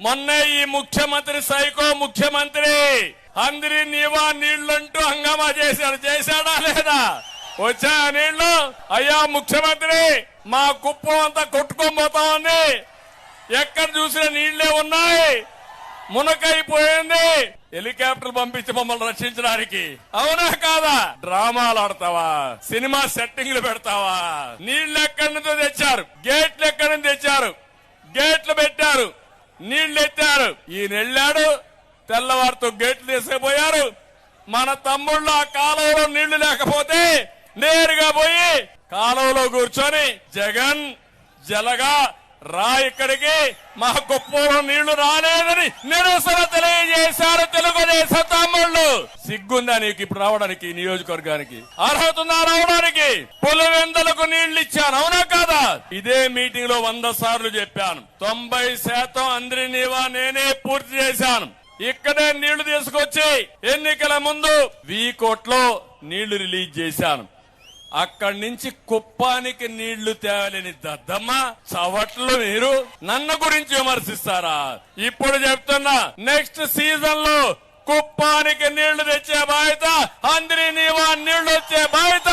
మొన్న ఈ ముఖ్యమంత్రి సైకో ముఖ్యమంత్రి అందరి నీవా నీళ్ళంటూ హంగామా చేశాడు. చేశాడా లేదా? వచ్చా నీళ్ళు అయ్యా ముఖ్యమంత్రి మా కుప్పం అంతా కొట్టుకోబోతా ఉంది. ఎక్కడ చూసినా నీళ్ళే ఉన్నాయి. మునకైపోయింది. హెలికాప్టర్ పంపించి మమ్మల్ని రక్షించడానికి. అవునా కాదా? డ్రామాలు ఆడతావా? సినిమా సెట్టింగ్లు పెడతావా? నీళ్ళు ఎక్కడి నుంచో తెచ్చారు. గేట్ ఎక్కడి నుంచి తెచ్చారు గేట్లు పెట్టారు ఈయన వెళ్ళాడు తెల్లవారితో గేట్లు తీసుకుపోయారు మన తమ్ముళ్ళు ఆ కాలువలో నీళ్ళు లేకపోతే నేరుగా పోయి కాలువలో కూర్చొని జగన్ జలగా రా ఇక్కడికి. మా కుప్పంలో నీళ్ళు రాలేదని నిరసన తెలియజేశారు తెలుగుదేశ తమ్ముళ్ళు. సిగ్గుందా నీకు ఇప్పుడు రావడానికి నియోజకవర్గానికి? అర్హత ఉందా రావడానికి? పులివెందలకు నీళ్ళు ఇచ్చాను అవునా కాదా? ఇదే మీటింగ్లో వంద సార్లు చెప్పాను. తొంభై శాతం అందరి నీవా నేనే పూర్తి చేశాను. ఇక్కడే నీళ్ళు తీసుకొచ్చి ఎన్నికల ముందు వీకోట్లో నీళ్ళు రిలీజ్ చేశాను. అక్కడి నుంచి కుప్పానికి నీళ్ళు తేవాలని దద్దమ్మ చవట్లు మీరు నన్ను గురించి విమర్శిస్తారా? ఇప్పుడు చెప్తున్నా నెక్స్ట్ సీజన్లో కుప్పానికి నీళ్ళు తెచ్చే బాధ్యత అందరి నీవా నీళ్ళు వచ్చే బాధ్యత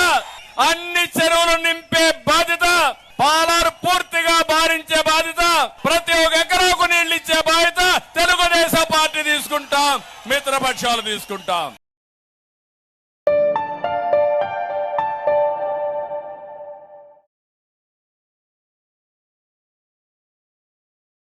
అన్ని చెరువులు నింపే బాధ్యత పాలారు పూర్తిగా భారించే బాధ్యత ప్రతి ఒక్క ఎకరాకు నీళ్ళు ఇచ్చే బాధ్యత తెలుగుదేశం పార్టీ తీసుకుంటాం మిత్రపక్షాలు తీసుకుంటాం.